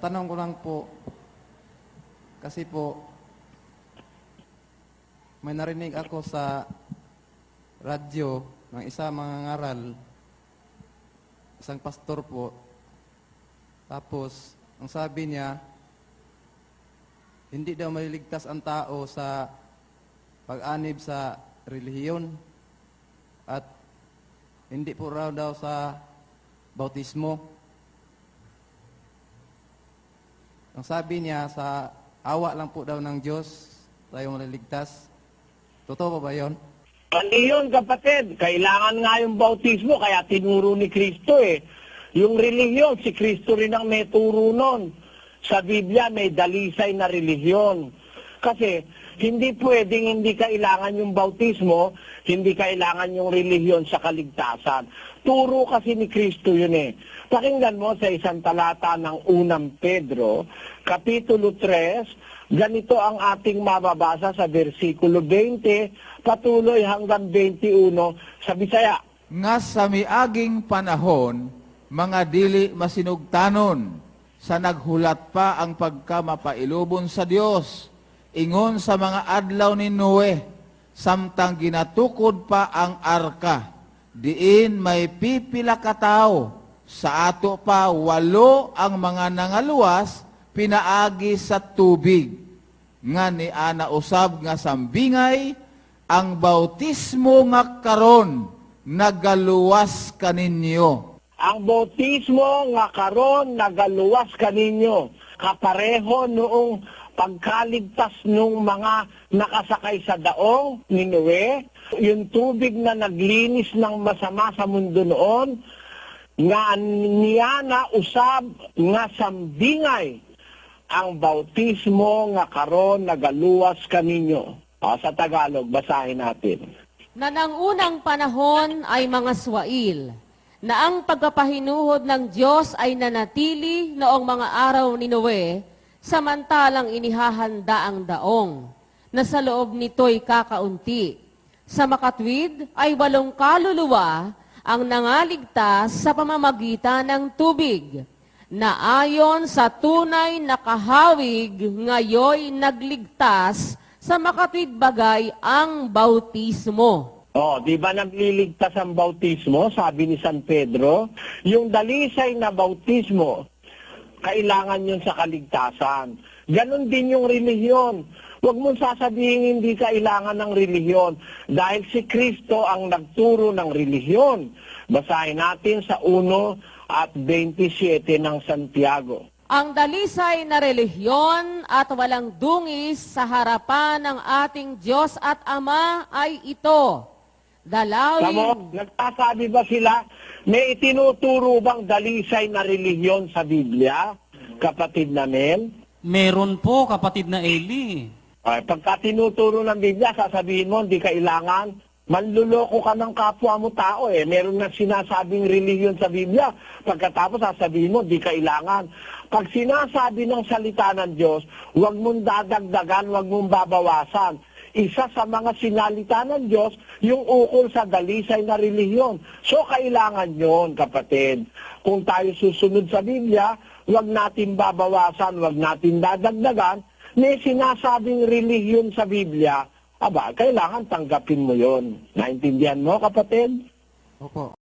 Tanong ko lang po, kasi po, may narinig ako sa radyo ng isa mga ngaral, isang pastor po. Tapos, ang sabi niya, hindi daw maliligtas ang tao sa pag-anib sa relihiyon at hindi po raw daw sa bautismo. Ang sabi niya, sa awa lang po daw ng Diyos, tayo maliligtas. Totoo pa ba yun? Mali yun, kapatid. Kailangan nga yung bautismo, kaya tinuro ni Kristo eh. Yung relihiyon, si Kristo rin ang may turo nun. Sa Biblia, may dalisay na relihiyon. Kasi, hindi pwedeng hindi kailangan yung bautismo, hindi kailangan yung relihiyon sa kaligtasan. Turo kasi ni Kristo yun eh. Pakinggan mo sa isang talata ng unang Pedro, Kapitulo 3, ganito ang ating mababasa sa versikulo 20, patuloy hanggang 21 sa Bisaya. nga sa miaging panahon, mga dili masinugtanon, sa naghulat pa ang pagkamapailubon sa Dios, ingon sa mga adlaw ni Noe, samtang ginatukod pa ang arka, diin may pipila ka tao, sa ato pa walo ang mga nangaluwas, pinaagi sa tubig. Nga ni ana usab nga sambingay, ang bautismo nga karon nagaluwas kaninyo. Ang bautismo nga karon nagaluwas kaninyo kapareho noong pagkaligtas nung mga nakasakay sa daong ni Noe, yung tubig na naglinis ng masama sa mundo noon, nga niya na usab nga sambingay ang bautismo nga karon nagaluwas kaninyo. O, sa Tagalog, basahin natin. na ng unang panahon ay mga swail, na ang pagpapahinuhod ng Diyos ay nanatili noong mga araw ni Noe, samantalang inihahanda ang daong, na sa loob nito'y kakaunti. Sa makatwid ay walong kaluluwa ang nangaligtas sa pamamagitan ng tubig, na ayon sa tunay na kahawig ngayoy nagligtas sa makatwid bagay ang bautismo. Oh, di ba nagliligtas ang bautismo, sabi ni San Pedro? Yung dalisay na bautismo, kailangan yun sa kaligtasan. Ganon din yung relihiyon. Huwag mong sasabihin hindi kailangan ng relihiyon dahil si Kristo ang nagturo ng relihiyon. Basahin natin sa 1 at 27 ng Santiago. Ang dalisay na relihiyon at walang dungis sa harapan ng ating Diyos at Ama ay ito. Dalawin, Tamo, nagsasabi ba sila, may itinuturo bang dalisay na relihiyon sa Biblia? Kapatid namin? Meron po, kapatid na Eli. Ay, pagka tinuturo ng Biblia, sasabihin mo, hindi kailangan, manluloko ka ng kapwa mo tao eh. Meron na sinasabing relihiyon sa Biblia. Pagkatapos sasabihin mo, di kailangan. Pag sinasabi ng salita ng Diyos, huwag mong dadagdagan, huwag mong babawasan. Isa sa mga sinalita ng Diyos, yung ukol sa dalisay na relihiyon. So, kailangan yon kapatid. Kung tayo susunod sa Biblia, huwag natin babawasan, huwag natin dadagdagan, may sinasabing relihiyon sa Biblia, aba, kailangan tanggapin mo yon. Naintindihan mo, kapatid? Opo.